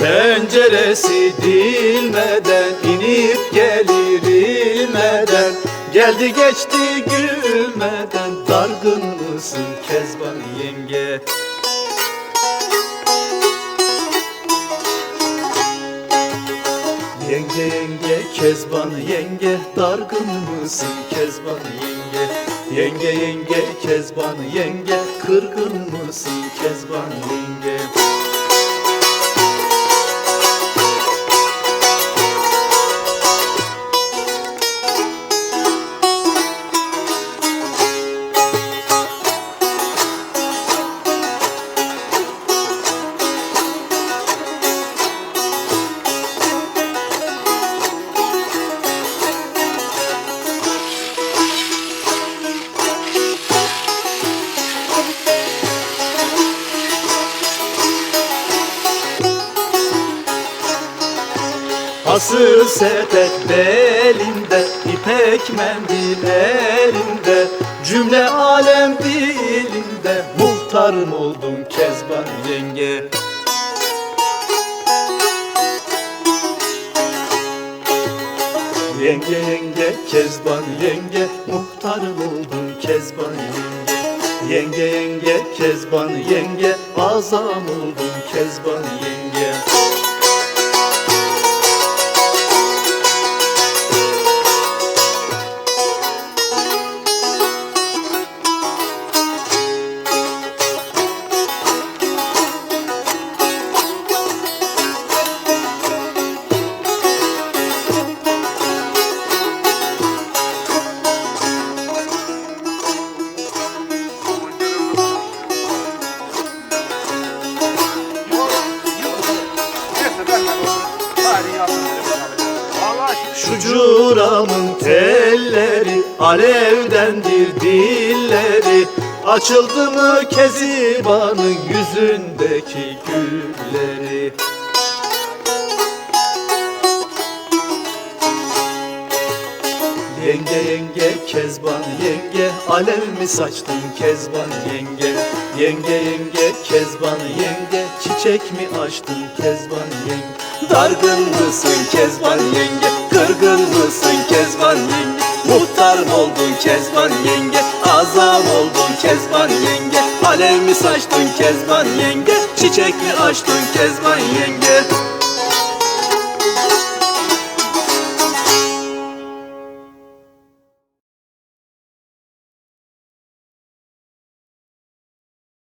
deresi dilmeden inip gelir ilmeden. Geldi geçti gülmeden dargın mısın Kezban yenge? Yenge yenge Kezban yenge dargın mısın Kezban yenge? Yenge yenge Kezban yenge kırgın mısın Kezban yenge Hasır sepet belinde ipek mendil elinde Cümle alem dilinde. Muhtarım oldum Kezban yenge? Yenge yenge Kezban yenge Muhtarım oldum Kezban yenge? Yenge yenge Kezban yenge Azam oldum Kezban yenge Şu curamın telleri alevdendir dilleri. Açıldı mı kezibanın yüzündeki gülleri? Yenge yenge Kezban yenge Alev mi saçtın Kezban yenge? Yenge yenge Kezban yenge Çiçek mi açtın Kezban yenge? Dargın mısın Kezban yenge Kırgın mısın Kezban yenge. Muhtar oldun Kezban yenge? Azam oldun Kezban yenge. Alev mi saçtın Kezban yenge? Çiçek mi açtın Kezban yenge